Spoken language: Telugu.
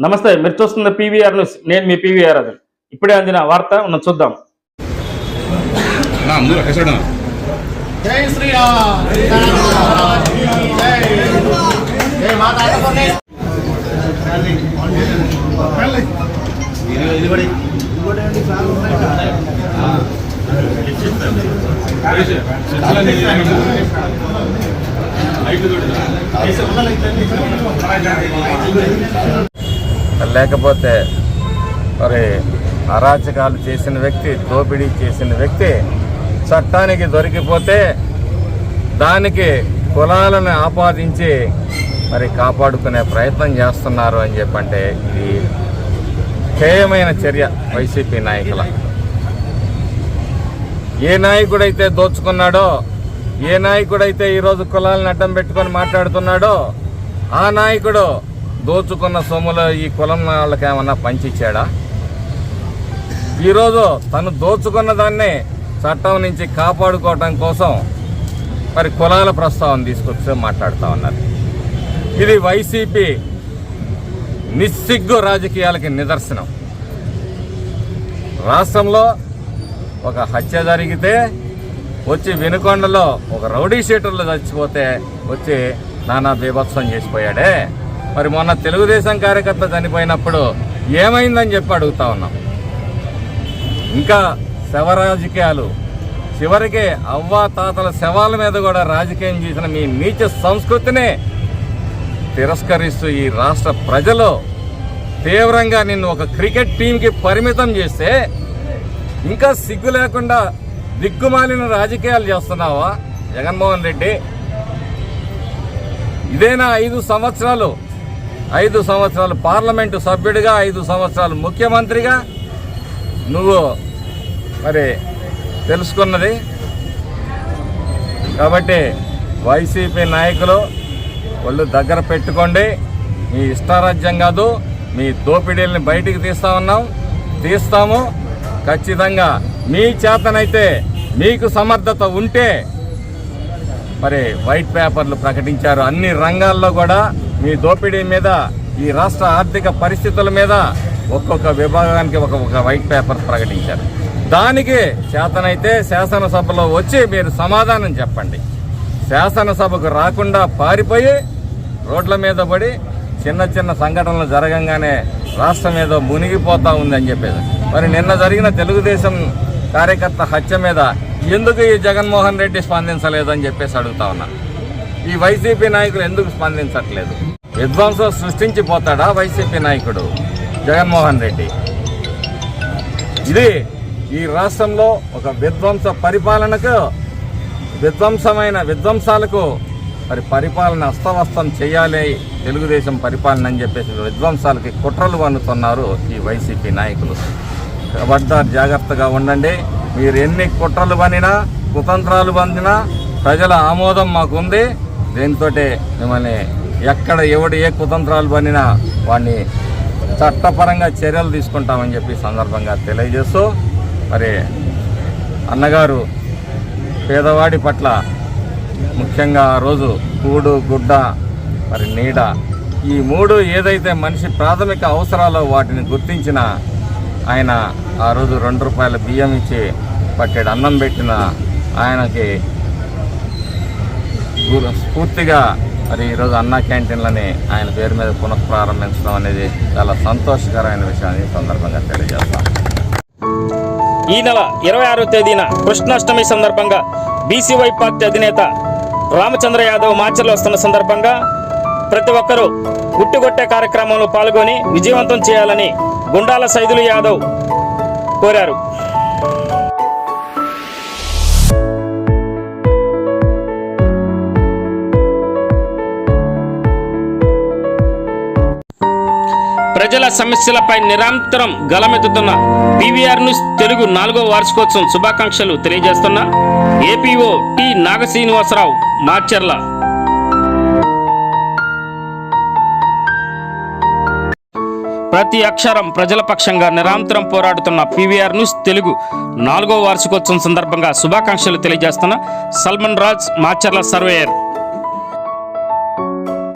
నమస్తే మీరు చూస్తున్న పీవీఆర్ న్యూస్. నేను మీ పీవీఆర్ అది ఇప్పుడే అందిన వార్త ఉన్న చూద్దాం. ఐదు లేకపోతే మరి అరాచకాలు చేసిన వ్యక్తి దోపిడీ చేసిన వ్యక్తి చట్టానికి దొరికిపోతే దానికి కులాలను ఆపాదించి మరి కాపాడుకునే ప్రయత్నం చేస్తున్నారు అని చెప్పంటే ఇది హేయమైన చర్య వైసీపీ నాయకుల. ఏ నాయకుడైతే దోచుకున్నాడో ఏ నాయకుడైతే ఈరోజు కులాలను అడ్డం పెట్టుకొని మాట్లాడుతున్నాడో ఆ నాయకుడు దోచుకున్న సొమ్ములు ఈ కులం వాళ్ళకి ఏమన్నా పంచిచ్చాడా? ఈరోజు తను దోచుకున్న దాన్ని చట్టం నుంచి కాపాడుకోవటం కోసం మరి కులాల ప్రస్తావన తీసుకొచ్చి మాట్లాడుతూ ఉన్నారు. ఇది వైసీపీ నిస్సిగ్గు రాజకీయాలకి నిదర్శనం. రాష్ట్రంలో ఒక హత్య జరిగితే వచ్చి వెనుకొండలో ఒక రౌడీ షీటర్లు చచ్చిపోతే వచ్చి నానా బీభత్సం చేసిపోయాడే. మరి మొన్న తెలుగుదేశం కార్యకర్త చనిపోయినప్పుడు ఏమైందని చెప్పి అడుగుతా ఉన్నాం. ఇంకా శవ రాజకీయాలు చివరికి అవ్వ తాతల శవాల మీద కూడా రాజకీయం చేసిన మీ నీచ సంస్కృతిని తిరస్కరిస్తూ ఈ రాష్ట్ర ప్రజలు తీవ్రంగా నిన్ను ఒక క్రికెట్ టీంకి పరిమితం చేస్తే ఇంకా సిగ్గు లేకుండా దిక్కుమాలిన రాజకీయాలు చేస్తున్నావా జగన్మోహన్ రెడ్డి? ఇదేనా ఐదు సంవత్సరాలు ఐదు సంవత్సరాలు పార్లమెంటు సభ్యుడిగా ఐదు సంవత్సరాలు ముఖ్యమంత్రిగా. నువ్వు మరి తెలుసుకున్నది. కాబట్టి వైసీపీ నాయకులు వాళ్ళు దగ్గర పెట్టుకోండి. మీ ఇష్టారాజ్యం కాదు మీ దోపిడీల్ని బయటికి తీస్తా ఉన్నాం. తీస్తాము. ఖచ్చితంగా మీ చేతనైతే మీకు సమర్థత ఉంటే మరి వైట్ పేపర్లు ప్రకటించారు. అన్ని రంగాల్లో కూడా మీ దోపిడీ మీద ఈ రాష్ట్ర ఆర్థిక పరిస్థితుల మీద ఒక్కొక్క విభాగానికి ఒక్కొక్క వైట్ పేపర్ ప్రకటించారు. దానికి చేతనైతే శాసనసభలో వచ్చి మీరు సమాధానం చెప్పండి. శాసనసభకు రాకుండా పారిపోయి రోడ్ల మీద పడి చిన్న చిన్న సంఘటనలు జరగంగానే రాష్ట్రం ఏదో మునిగిపోతా ఉందని చెప్పేది మరి నిన్న జరిగిన తెలుగుదేశం కార్యకర్త హత్య మీద ఎందుకు ఈ జగన్మోహన్ రెడ్డి స్పందించలేదని చెప్పేసి అడుగుతా ఉన్నా. ఈ వైసీపీ నాయకులు ఎందుకు స్పందించట్లేదు? విధ్వంసం సృష్టించిపోతాడా వైసీపీ నాయకుడు? జగన్మోహన్ రెడ్డి. ఇది ఈ రాష్ట్రంలో ఒక విధ్వంస పరిపాలనకు విధ్వంసమైన విధ్వంసాలకు మరి పరిపాలన అస్తవస్తం చేయాలి తెలుగుదేశం పరిపాలన అని చెప్పేసి విధ్వంసాలకి కుట్రలు వండుతున్నారు ఈ వైసీపీ నాయకులు. ఖబర్దార్ జాగ్రత్తగా ఉండండి. మీరు ఎన్ని కుట్రలు పనినా కుతంత్రాలు పందినా ప్రజల ఆమోదం మాకుంది. దీంతో మిమ్మల్ని ఎక్కడ ఎవడు ఏ కుతంత్రాలు పనినా వాడిని చట్టపరంగా చర్యలు తీసుకుంటామని చెప్పి సందర్భంగా తెలియజేస్తూ మరి అన్నగారు పేదవాడి పట్ల ముఖ్యంగా ఆ రోజు కూడు గుడ్డ మరి నీడ ఈ మూడు ఏదైతే మనిషి ప్రాథమిక అవసరాలో వాటిని గుర్తించిన ఆయన ఆ రోజు రెండు రూపాయల బియ్యం ఇచ్చి పట్టెడు అన్నం పెట్టిన ఆయనకి స్ఫూర్తిగా మరి ఈరోజు అన్నా క్యాంటీన్లని ఆయన పేరు మీద పునఃప్రారంభించడం అనేది చాలా సంతోషకరమైన విషయాన్ని సందర్భంగా తెలియజేస్తాం. ఈ నెల ఇరవై ఆరో తేదీన కృష్ణాష్టమి సందర్భంగా బీసీవై పార్టీ అధినేత రామచంద్ర యాదవ్ మార్చర్లు వస్తున్న సందర్భంగా ప్రతి ఒక్కరూ గుట్టుగొట్టే కార్యక్రమంలో పాల్గొని విజయవంతం చేయాలని గుండాల సైదులు యాదవ్ కోరారు. ప్రజల సమస్యలపై నిరంతరం గలమెత్తుతున్న పీవీఆర్ న్యూస్ తెలుగు నాలుగో వార్షికోత్సవం శుభాకాంక్షలు తెలియజేస్తున్న. ఏపీఓ టి నాగశ్రీనివాసరావు మాచర్ల ప్రతి అక్షరం ప్రజల పక్షంగా నిరంతరం పోరాడుతున్న పీవీఆర్ న్యూస్ తెలుగు నాలుగో వార్షికోత్సవం సందర్భంగా శుభాకాంక్షలు తెలియజేస్తున్న. సల్మన్ రాజ్ మాచర్ల సర్వేయర్.